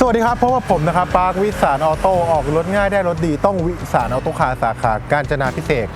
สวัสดีครับเพราะว่าผมนะครับปาร์ควิสารออโต้ออกรถง่ายได้รถดีต้องวิสารออโต้คาร์สาขาการจนาพิเศษ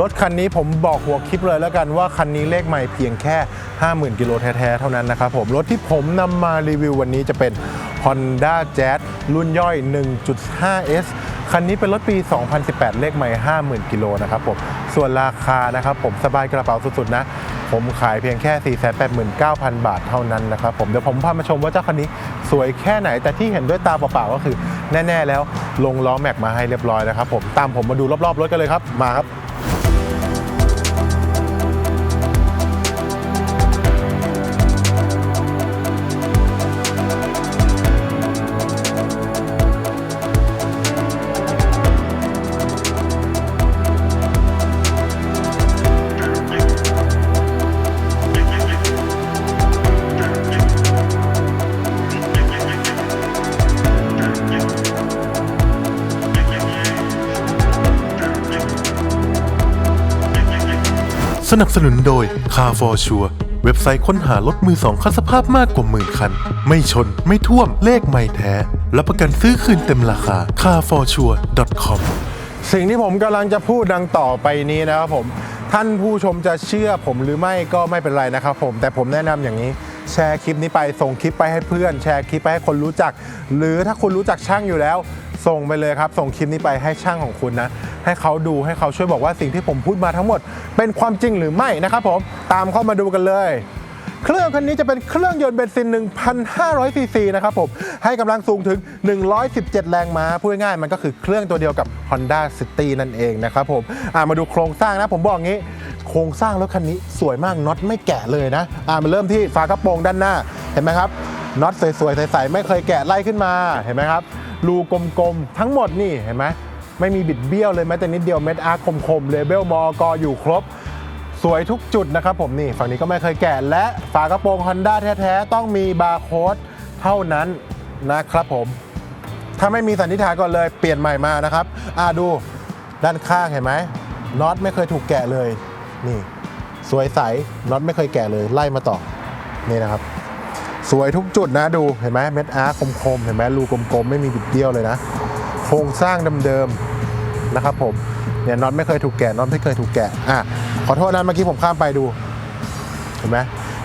รถคันนี้ผมบอกหัวคลิปเลยแล้วกันว่าคันนี้เลขใหม่เพียงแค่ 50,000กิโลแท้ๆเท่านั้นนะครับผมรถที่ผมนำมารีวิววันนี้จะเป็น Honda Jazz รุ่นย่อย 1.5S คันนี้เป็นรถปี 2018 เลขใหม่ 50,000 กิโลนะครับผมส่วนราคานะครับผมสบายกระเป๋าสุดๆนะ ผมขายเพียงแค่ 489,000 บาทเท่านั้นนะครับผมเดี๋ยวผมพามาชมว่าเจ้าคันนี้สวยแค่ไหนแต่ที่เห็นด้วยตาเปล่าๆก็คือแน่ ๆ แล้วลงล้อแม็กมาให้เรียบร้อยนะครับผมตามผมมาดูรอบๆรถกันเลยครับมาครับ นับสนุนโดย Car for Sure เว็บไซต์ค้นหารถมือสองคันสภาพมากกว่าหมื่นคัน ไม่ชนไม่ท่วมเลขไม่แท้ รับประกันซื้อคืนเต็มราคา carforsure.com สิ่งที่ผมกำลังจะพูดดังต่อไปนี้นะครับผม ท่านผู้ชมจะเชื่อผมหรือไม่ก็ไม่เป็นไรนะครับผม แต่ผมแนะนำอย่างนี้ แชร์คลิปนี้ไปส่งคลิปไปให้เพื่อน แชร์คลิปไปให้คนรู้จัก หรือถ้าคุณรู้จักช่างอยู่แล้ว ส่งไปเลยครับ ส่งคลิปนี้ไปให้ช่างของคุณนะ ให้เขาดูให้เขาช่วยบอกว่าสิ่งที่ผมพูดมาทั้งหมด เป็นความจริงหรือไม่นะครับผมตามเข้ามาดูกันเลยเครื่องคันนี้จะเป็นเครื่องยนต์เบนซิน 1,500 ซีซีนะครับผม ให้กำลังสูงถึง 117 แรงม้า พูดง่ายๆมันก็คือเครื่องตัวเดียวกับ Honda City นั่นเองนะครับผมามาดูโครงสร้างนะ ผมบอกงี้ โครงสร้างรถคันนี้สวยมากน็อตไม่แกะเลยนะามาเริ่มที่ฝากระโปรงด้านหน้า เห็นไหมครับน็อตสวยๆใสๆไม่เคยแกะไล่ขึ้นมา เห็นไหมครับ รูกลมๆ ทั้งหมดนี่เห็นไหม ไม่มีบิดเบี้ยวเลยแม้แต่นิดเดียวเม็ดอาร์คมๆเลเบลมอกอยู่ครบ สวยทุกจุดนะครับผมนี่ฝั่งนี้ก็ไม่เคยแกะและฝากระโปรง Honda แท้ๆ ต้องมีบาร์โค้ดเท่านั้นนะครับผม ถ้าไม่มีสันนิษฐานก่อนเลยเปลี่ยนใหม่มานะครับอ่าดูด้านข้างเห็นไหมน็อตไม่เคยถูกแกะเลยนี่ สวยใสน็อตไม่เคยแกะเลยไล่มาต่อนี่นะครับสวยทุกจุดนะดูเห็นไหมเม็ดอาร์คมๆเห็นไหมรูกลมๆ ไม่มีบิดเบี้ยวเลยนะ โครงสร้างเดิมๆนะครับผมเนี่ยน็อตไม่เคยถูกแกะน็อตไม่เคยถูกแกะอะขอโทษนะเมื่อกี้ผมข้ามไปดูเห็นไหม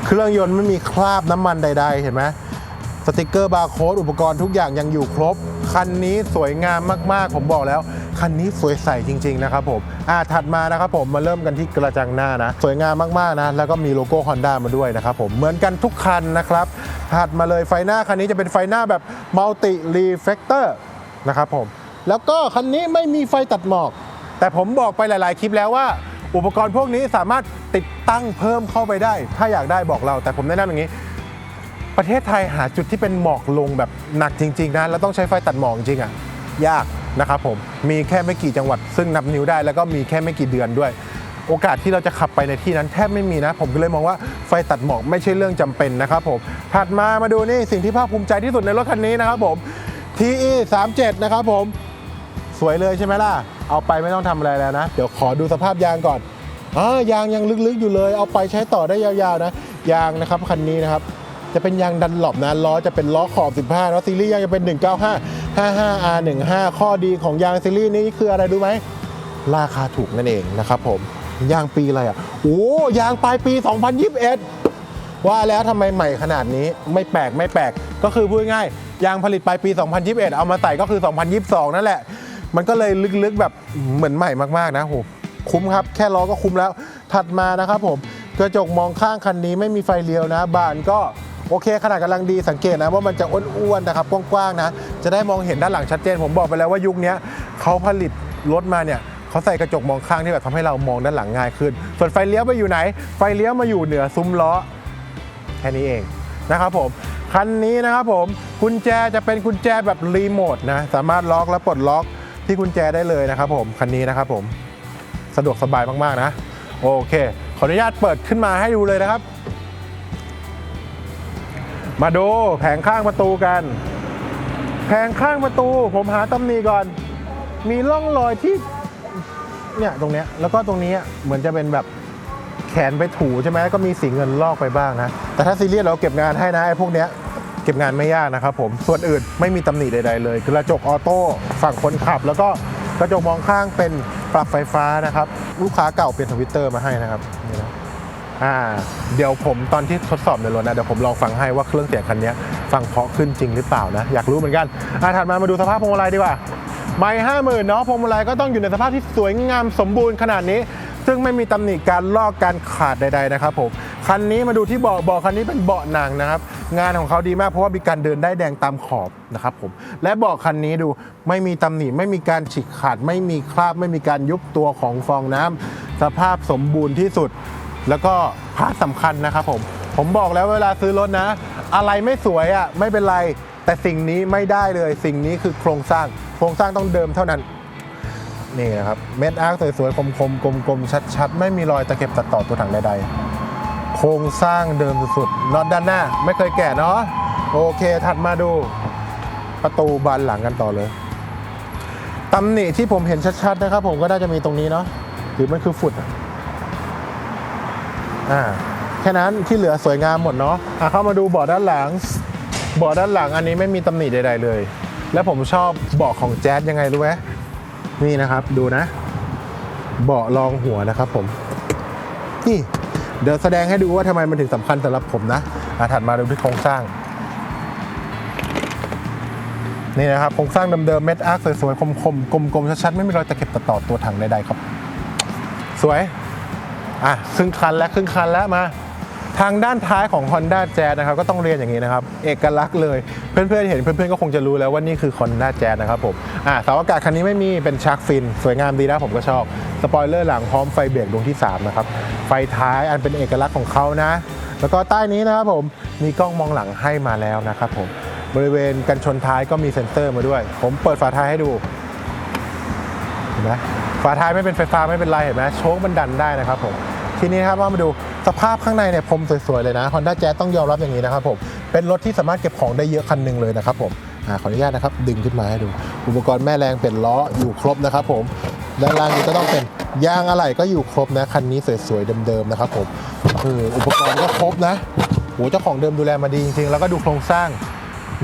เครื่องยนต์ไม่มีคราบน้ำมันใด ๆ เห็นไหมสติกเกอร์บาร์โค้ดอุปกรณ์ทุกอย่างยังอยู่ครบ คันนี้สวยงามมากๆ ผมบอกแล้ว คันนี้สวยใสจริง ๆ นะครับผมอ่าถัดมานะครับผมมาเริ่มกันที่กระจังหน้านะ สวยงามมากๆนะ แล้วก็มีโลโก้ Honda มาด้วยนะครับผมเหมือนกันทุกคันนะครับถัดมาเลยไฟหน้าคันนี้จะเป็นไฟหน้าแบบมัลติรีเฟกเตอร์ นะครับผม แล้วก็คันนี้ไม่มีไฟตัดหมอก แต่ผมบอกไปหลาย ๆ คลิปแล้วว่า อุปกรณ์พวกนี้สามารถติดตั้งเพิ่มเข้าไปได้ ถ้าอยากได้บอกเรา แต่ผมแนะนำอย่างนี้ ประเทศไทยหาจุดที่เป็นหมอกลงแบบหนักจริง ๆ นะ แล้วต้องใช้ไฟตัดหมอกจริงอะ ยากนะครับผม มีแค่ไม่กี่จังหวัด ซึ่งนับนิ้วได้ แล้วก็มีแค่ไม่กี่เดือนด้วย โอกาสที่เราจะขับไปในที่นั้นแทบไม่มีนะ ผมก็เลยมองว่าไฟตัดหมอกไม่ใช่เรื่องจำเป็นนะครับผม ถัดมามาดูนี่สิ่งที่ภาคภูมิใจที่สุดในรถคันนี้นะครับผม TE 37นะครับผมสวยเลยใช่ไหมล่ะ เอาไปไม่ต้องทำอะไรแล้วนะ เดี๋ยวขอดูสภาพยางก่อนอ่ายางยังลึกๆอยู่เลย เอาไปใช้ต่อได้ยาวๆนะ ยางนะครับคันนี้นะครับ จะเป็นยางดันหลบนะ ล้อจะเป็นล้อขอบ 15แล้วซีรีส์ยางจะเป็น 195 55R15 ข้อดีของยางซีรีส์นี้คืออะไรรู้ไหม ราคาถูกนั่นเองนะครับผม ยางปีอะไรอะ โอ้ยางปลายปี 2021 ว่าแล้วทำไมใหม่ขนาดนี้ ไม่แปลกไม่แปลก ก็คือพูดง่าย ยางผลิตปลายปี 2021 เอามาใส่ก็คือ 2022 นั่นแหละ มันก็เลยลึกๆแบบเหมือนใหม่มากๆนะโหคุ้มครับ แค่ล้อก็คุ้มแล้ว ถัดมานะครับผมกระจกมองข้างคันนี้ไม่มีไฟเลี้ยวนะ บานก็โอเคขนาดกำลังดีสังเกตนะว่ามันจะอ้วนๆนะครับกว้างๆนะ จะได้มองเห็นด้านหลังชัดเจน ผมบอกไปแล้วว่ายุคนี้เขาผลิตรถมาเนี่ยเขาใส่กระจกมองข้างที่แบบทำให้เรามองด้านหลังง่ายขึ้น ส่วนไฟเลี้ยวไปอยู่ไหน ไฟเลี้ยวมาอยู่เหนือซุ้มล้อแค่นี้เองนะครับผม คันนี้นะครับผมกุญแจจะเป็นกุญแจแบบรีโมทนะสามารถล็อกและปลดล็อกที่กุญแจได้เลยนะครับผมคันนี้นะครับผมสะดวกสบายมากๆนะ โอเค ขออนุญาตเปิดขึ้นมาให้ดูเลยนะครับ มาดูแผงข้างประตูกัน แผงข้างประตู ผมหาตำหนิก่อน มีร่องรอยที่เนี่ยตรงเนี้ยแล้วก็ตรงนี้เหมือนจะเป็นแบบแขนไปถูใช่ไหมก็มีสีเงินลอกไปบ้างนะ แต่ถ้าซีเรียสเราเก็บงานให้นะไอ้พวกเนี้ย เก็บงานไม่ยากนะครับผมส่วนอื่นไม่มีตำหนิใด ๆ เลยกระจกออโต้ฝั่งคนขับ แล้วก็กระจกมองข้างเป็นปรับไฟฟ้านะครับลูกค้าเก่าเปลี่ยนทวิตเตอร์มาให้นะครับนี่นะอ่าเดี๋ยวผมตอนที่ทดสอบในรถนะเดี๋ยวผมลองฟังให้ว่าเครื่องเสียงคันนี้ฟังเพาะขึ้นจริงหรือเปล่านะอยากรู้เหมือนกันอ่าถัดมามาดูสภาพพวงมาลัยดีกว่าไม่ห้าหมื่นเนาะพวงมาลัยก็ต้องอยู่ในสภาพที่สวยงามสมบูรณ์ขนาดนี้ ซึ่งไม่มีตำหนิการลอกการขาดใด ๆ นะครับผมคันนี้มาดูที่เบาะเบาะคันนี้เป็นเบาะหนังนะครับ งานของเขาดีมากเพราะว่ามีการเดินได้แดงตามขอบนะครับผมและเบาะคันนี้ดูไม่มีตำหนิไม่มีการฉีกขาด ไม่มีคราบ ไม่มีการยุบตัวของฟองน้ำสภาพสมบูรณ์ที่สุด แล้วก็พาร์ทสำคัญนะครับผมผมบอกแล้วเวลาซื้อรถนะ อะไรไม่สวยอะไม่เป็นไรแต่สิ่งนี้ไม่ได้เลยสิ่งนี้คือโครงสร้าง โครงสร้างต้องเดิมเท่านั้นนี่นะครับเม็ดอาร์คสวยๆคมๆกลมๆชัดๆ ไม่มีรอยตะเข็บตัดต่อตัวถังใดๆ ครงสร้างเดิมสุดๆน็อตด้านหน้าไม่เคยแกะเนาะโอเคถัดมาดูประตูบานหลังกันต่อเลยตำหนิที่ผมเห็นชัดๆนะครับ ผมก็น่าจะมีตรงนี้เนาะหรือมันคือฝุ่นอะอ่าแค่นั้นที่เหลือสวยงามหมดเนาะอะเข้ามาดูเบาะด้านหลังเบาะด้านหลังอันนี้ไม่มีตำหนิใด ๆ เลย และผมชอบเบาะของแจ๊สยังไงรู้ไหมนี่นะครับ ดูนะ เบาะรองหัวนะครับ ผม นี่ เดี๋ยวแสดงให้ดูว่าทำไมมันถึงสำคัญสำหรับผมนะอาถัดมาดูที่โครงสร้าง นี่นะครับโครงสร้างเดิมๆเม็ดอาร์คสวยๆคมๆกลมๆชัดๆไม่มีรอยตะเข็บตะต่อตัวถังใดๆครับ สวย อะครึ่งคันแล้วครึ่งคันแล้วมา ทางด้านท้ายของ Honda Jazz นะครับก็ต้องเรียนอย่างนี้นะครับ เอกลักษณ์เลย เพื่อนๆเห็นเพื่อนๆก็คงจะรู้แล้วว่านี่คือ Honda Jazz นะครับผมอะเสาอากาศคันนี้ไม่มีเป็นชาร์กฟิน สวยงามดีนะผมก็ชอบ สปอยเลอร์หลังพร้อมไฟเบรกดวงที่ 3 นะครับ ไฟท้ายอันเป็นเอกลักษณ์ของเขานะ แล้วก็ใต้นี้นะครับผมมีกล้องมองหลังให้มาแล้วนะครับผมบริเวณกันชนท้ายก็มีเซ็นเซอร์มาด้วย ผมเปิดฝาท้ายให้ดูเห็นไหมฝาท้ายไม่เป็นไฟฟ้าไม่เป็นไรเห็นไหมโชคมันดันได้นะครับผม ทีนี้นะครับามาดูสภาพข้างในเนี่ยพรมสวยๆเลยนะ Honda Jazz ต้องยอมรับอย่างนี้นะครับผมเป็นรถที่สามารถเก็บของได้เยอะคันหนึ่งเลยนะครับผมอ่าขออนุญาตนะครับดึงขึ้นมาให้ดู อุปกรณ์แม่แรงเป็นล้ออยู่ครบนะครับผมด้านล่างนี้ก็ต้องเป็นยางอะไหล่ก็อยู่ครบนะคันนี้สวยๆเดิมๆนะครับผมเอออุปกรณ์ก็ครบนะโหเจ้าของเดิมดูแลมาดีจริงๆแล้วก็ดูโครงสร้าง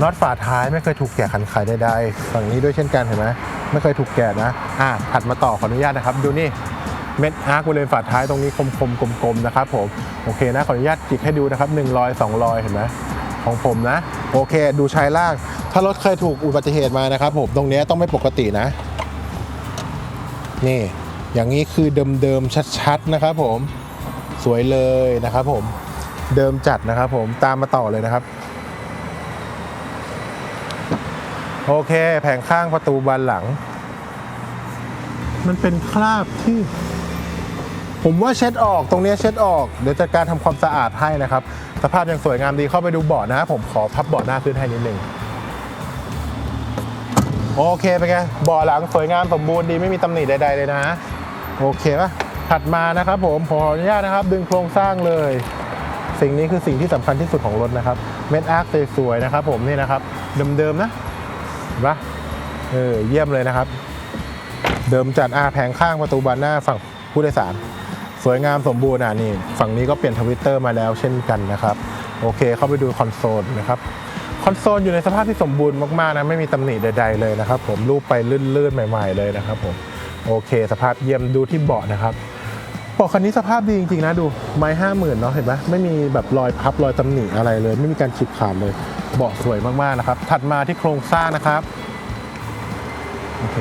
น็อตฝาท้ายไม่เคยถูกแกะขันไขใดๆฝั่งนี้ด้วยเช่นกันเห็นไหมไม่เคยถูกแกะนะอะถัดมาต่อขออนุญาตนะครับ ดูนี่ เม็ดอาร์คบริเวณฝาท้ายตรงนี้คมๆกลมๆนะครับผมโอเคนะขออนุญาตจิกให้ดูนะครับหนึ่งรอยสองรอยเห็นไหมของผมนะ โอเค ดูชายล่าง ถ้ารถเคยถูกอุบัติเหตุมานะครับผมตรงนี้ต้องไม่ปกตินะ นี่ อย่างนี้คือเดิมๆชัดๆนะครับผมสวยเลยนะครับผมเดิมจัดนะครับผมตามมาต่อเลยนะครับ โอเค แผงข้างประตูบานหลัง มันเป็นคราบที่ ผมว่าเช็ดออกตรงนี้เช็ดออกเดี๋ยวจัดการทำความสะอาดให้นะครับ สภาพยังสวยงามดีเข้าไปดูเบาะนะผมขอพับเบาะหน้าขึ้นให้นิดนึงโอเคเป็นไงเบาะหลังสวยงามสมบูรณ์ดีไม่มีตำหนิใดๆเลยนะ โอเคปะถัดมานะครับ ผมขออนุญาตนะครับ ดึงโครงสร้างเลย สิ่งนี้คือสิ่งที่สำคัญที่สุดของรถนะครับเม็ดอาร์คสวยๆนะครับผมนี่นะครับเดิมๆนะเห็นปะเออเยี่ยมเลยนะครับ เดิมจัดอาแผงข้างประตูบานหน้าฝั่งผู้โดยสาร สวยงามสมบูรณ์อะนี่ ฝั่งนี้ก็เปลี่ยนทวิตเตอร์มาแล้วเช่นกันนะครับ โอเคเข้าไปดูคอนโซลนะครับคอนโซลอยู่ในสภาพที่สมบูรณ์มากๆนะไม่มีตำหนิใด ๆเลยนะครับ ผมรูปไปลื่นๆใหม่ ๆเลยนะครับ ผมโอเค สภาพเยี่ยมดูที่เบาะนะครับเบาะคันนี้สภาพดีจริงๆนะดูไม้ห้าหมื่นเนาะเห็นไหมไม่มีแบบรอยพับรอยตำหนิอะไรเลย ไม่มีการฉีกขาดเลยเบาะสวยมากๆนะครับ ถัดมาที่โครงสร้างนะครับโอเค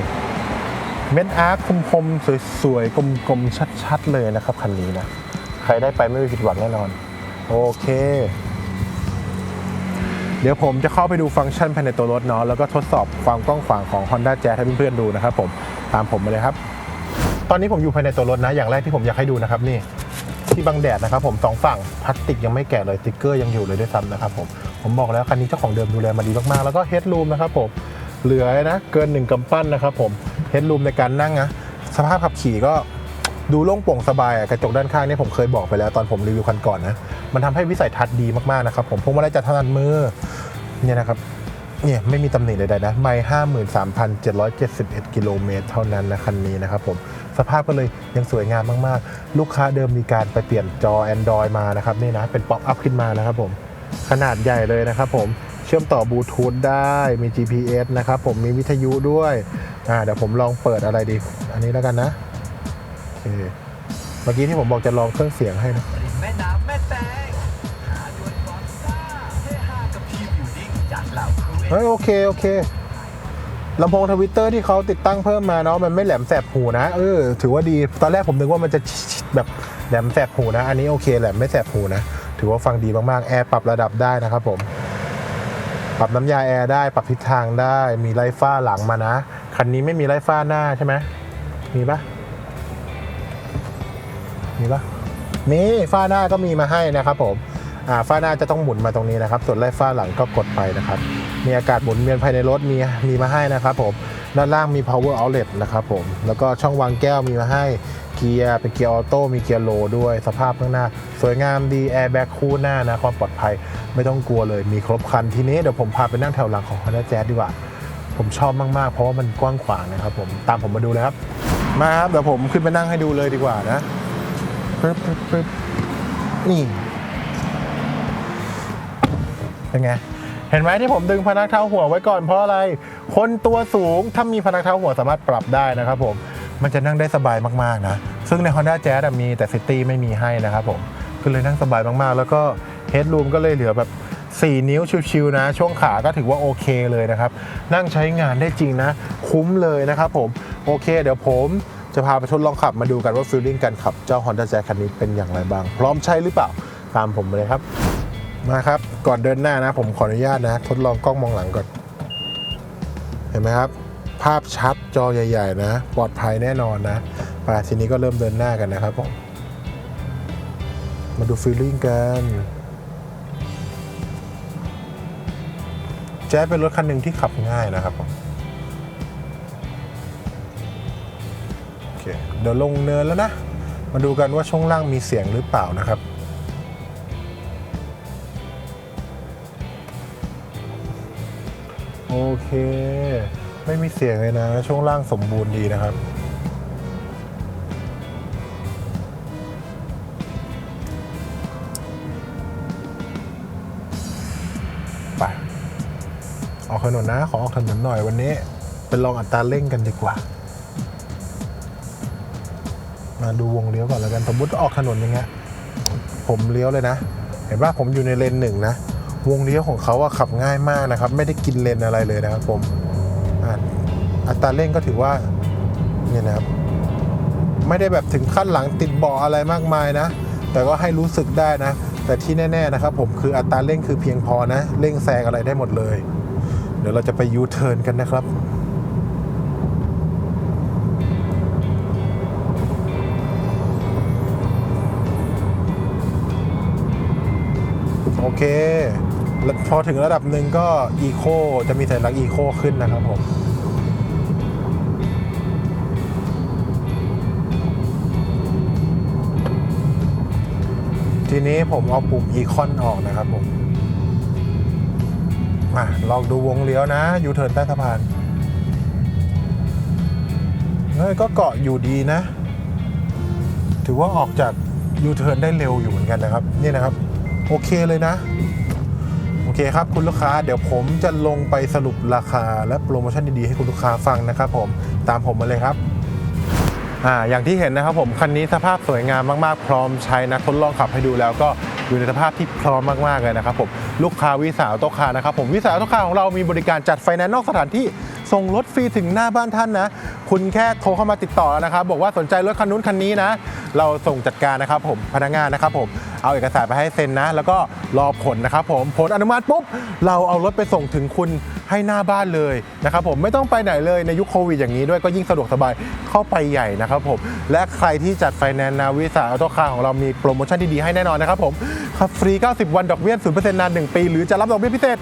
เม็ดอาร์คคมๆสวยๆกลมๆชัดๆเลยนะครับคันนี้นะใครได้ไปไม่มีผิดหวังแน่นอน โอเค เดี๋ยวผมจะเข้าไปดูฟังก์ชันภายในตัวรถเนาะแล้วก็ทดสอบความกว้างขวางของ Honda Jazz ให้เพื่อนๆดูนะครับผมตามผมมาเลยครับ ตอนนี้ผมอยู่ภายในตัวรถนะ อย่างแรกที่ผมอยากให้ดูนะครับนี่ที่บังแดดนะครับผมสองฝั่งพลาสติกยังไม่แกะเลยสติ๊กเกอร์ยังอยู่เลยด้วยซ้ำนะครับผมผมบอกแล้วคันนี้เจ้าของเดิมดูแลมาดีมากๆ แล้วก็เฮดรูมนะครับผม เหลือนะเกินหนึ่งกำปั้นนะครับผมเฮดรูมในการนั่งนะสภาพขับขี่ก็ดูโล่งโปร่งสบายกระจกด้านข้างนี่ผมเคยบอกไปแล้วตอนผมรีวิวคันก่อนนะมันทำให้วิสัยทัศน์ดีมากๆนะครับผมพวงมาลัยจัดถนัดมือเนี่ยนะครับเนี่ยไม่มีตำหนิใดๆนะไม่ห้าหมื่นสามพันเจ็ดร้อยเจ็ดสิบเอ็ดกิโลเมตรเท่านั้นนะคันนี้นะครับผมสภาพก็เลยยังสวยงามมากๆ ลูกค้าเดิมมีการไปเปลี่ยนจอ Android มานะครับนี่นะเป็นป๊อปอัพขึ้นมานะครับผมขนาดใหญ่เลยนะครับผม เชื่อมต่อบลูทูธได้มี GPS นะครับผมมีวิทยุด้วยอ่าเดี๋ยวผมลองเปิดอะไรดี อันนี้แล้วกันนะโอเคเมื่อกี้ที่ผมบอกจะลองเครื่องเสียงให้นะแม่น้ำแม่แตงหาดวนความซ่าเฮฮากับทีมอยู่นิ่งจากเหล่าครูเอเฮ้ยโอเคโอเคลำโพงทวิตเตอร์ที่เขาติดตั้งเพิ่มมาเนาะมันไม่แหลมแสบหูนะเออถือว่าดีตอนแรกผมนึกว่ามันจะแบบแหลมแสบหูนะ อันนี้โอเคแหลมไม่แสบหูนะ ถือว่าฟังดีมากๆ แอร์ปรับระดับได้นะครับผม ปรับน้ำยาแอร์ได้ ปรับทิศทางได้ มีไล่ฟ้าหลังมานะ คันนี้ไม่มีไล่ฟ้าหน้าใช่ไหม มีปะมีปะมีฝ้าหน้าก็มีมาให้นะครับผมอ่าฝ้าหน้าจะต้องหมุนมาตรงนี้นะครับ ส่วนไล่ฟ้าหลังก็กดไปนะครับ มีอากาศหมุนเวียนภายในรถมีมีมาให้นะครับผม ด้านล่างมี power outlet นะครับผม แล้วก็ช่องวางแก้วมีมาให้ เกียร์เป็นเกียร์ออโต้มีเกียร์โลด้วยสภาพข้างหน้า สวยงามดีแอร์แบ็กคู่หน้านะความปลอดภัยไม่ต้องกลัวเลยมีครบคันทีนี้เดี๋ยวผมพาไปนั่งแถวหลังของ Honda Jazz ดีกว่า ผมชอบมากๆ เพราะว่ามันกว้างขวางนะครับผมตามผมมาดูเลยครับ มาครับเดี๋ยวผมขึ้นไปนั่งให้ดูเลยดีกว่านะปึ๊บปึ๊บปึ๊บนี่เป็นไงเห็นไหมที่ผมดึงพนักเท้าหัวไว้ก่อนเพราะอะไร คนตัวสูงถ้ามีพนักเท้าหัวสามารถปรับได้นะครับผม มันจะนั่งได้สบายมากๆนะ ซึ่งใน Honda Jazz มีแต่ City ไม่มีให้นะครับผมก็เลยนั่งสบายมากๆ แล้วก็ Headroom ก็เลยเหลือแบบ 4 นิ้วชิวๆนะ ช่วงขาก็ถือว่าโอเคเลยนะครับ นั่งใช้งานได้จริงนะ คุ้มเลยนะครับผม โอเค เดี๋ยวผมจะพาไปทดลองขับมาดูกันว่าฟีลลิ่งการขับเจ้า Honda Jazz คันนี้เป็นอย่างไรบ้าง พร้อมใช้หรือเปล่าตามผมเลยครับมาครับก่อนเดินหน้านะ ผมขออนุญาตนะ ทดลองกล้องมองหลังก่อน เห็นไหมครับ ภาพชัดจอใหญ่ ๆ นะ ปลอดภัยแน่นอนนะไปทีนี้ก็เริ่มเดินหน้ากันนะครับผมมาดูฟีลลิ่งกันแจ๊สเป็นรถคันหนึ่งที่ขับง่ายนะครับผมโอเคเดี๋ยวลงเนินแล้วนะ มาดูกันว่าช่วงล่างมีเสียงหรือเปล่านะครับโอเค ไม่มีเสียงเลยนะ ช่วงล่างสมบูรณ์ดีนะครับ ไป ออกถนนนะ ขอออกถนนหน่อยวันนี้ เป็นลองอัตราเร่งกันดีกว่า มาดูวงเลี้ยวก่อนแล้วกัน สมมติออกถนนอย่างเงี้ย ผมเลี้ยวเลยนะ เห็นว่าผมอยู่ในเลนหนึ่งนะ วงเลี้ยวของเขาอะขับง่ายมากนะครับ ไม่ได้กินเลนอะไรเลยนะครับผม อะอัตราเร่งก็ถือว่าเนี่ยนะครับไม่ได้แบบถึงขั้นหลังติดเบาะอะไรมากมายนะ แต่ก็ให้รู้สึกได้นะ แต่ที่แน่ๆนะครับผมคืออัตราเร่งคือเพียงพอนะ เร่งแซงอะไรได้หมดเลย เดี๋ยวเราจะไปยูเทิร์นกันนะครับโอเค พอถึงระดับหนึ่งก็อีโคจะมีสัญลักษณ์อีโคขึ้นนะครับผมทีนี้ผมเอาปุ่มอีคอนออกนะครับผมมาลองดูวงเลี้ยวนะยูเทิร์นใต้สะพานเฮ้ยก็เกาะอยู่ดีนะ ถือว่าออกจากยูเทิร์นได้เร็วอยู่เหมือนกันนะครับ นี่นะครับ โอเคเลยนะ เคครับคุณลูกค้าเดี๋ยวผมจะลงไปสรุปราคาและโปรโมชั่นดีๆให้คุณลูกค้าฟังนะครับผมตามผมมาเลยครับอ่าอย่างที่เห็นนะครับผมคันนี้สภาพสวยงามมากๆ พร้อมใช้นะทดลองขับให้ดูแล้วก็อยู่ในสภาพที่พร้อมมากๆเลยนะครับผมลูกค้าวิสาโตคานะครับผมวิสาโตคาของเรามีบริการจัดไฟแนนซ์นอกสถานที่ส่งรถฟรีถึงหน้าบ้านท่านนะ คุณแค่โทรเข้ามาติดต่อนะครับ บอกว่าสนใจรถคันนู้นคันนี้นะ เราส่งจัดการนะครับผมพนักงานนะครับผม เอาเอกสารไปให้เซ็นนะ แล้วก็รอผลนะครับผมผลอนุมัติปุ๊บเราเอารถไปส่งถึงคุณให้หน้าบ้านเลยนะครับผมไม่ต้องไปไหนเลยในยุคโควิดอย่างนี้ด้วยก็ยิ่งสะดวกสบายเข้าไปใหญ่นะครับผมและใครที่จัดไฟแนนซ์นาวิสาออโตคาของเรามีโปรโมชั่นดีๆให้แน่นอนนะครับผมฟรี 90 วันดอกเบี้ย0%นาน 1 ปี หรือจะรับดอกเบี้ยพิเศษ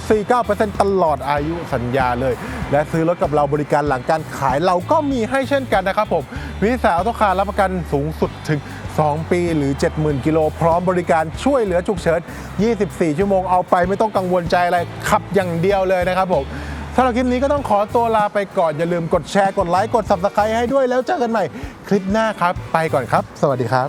2.49%ตลอดอายุสัญญาเลย และซื้อรถกับเราบริการหลังการขายเราก็มีให้เช่นกันนะครับผมวิสาออโตคารับประกันสูงสุดถึง 2 ปีหรือ 70,000 กิโลพร้อมบริการช่วยเหลือฉุกเฉิน 24 ชั่วโมงเอาไปไม่ต้องกังวลใจอะไร ขับอย่างเดียวเลยนะครับผมสำหรับคลิปนี้ก็ต้องขอตัวลาไปก่อน อย่าลืมกดแชร์ กดไลค์ กด subscribe ให้ด้วยแล้วเจอกันใหม่คลิปหน้าครับ ไปก่อนครับ สวัสดีครับ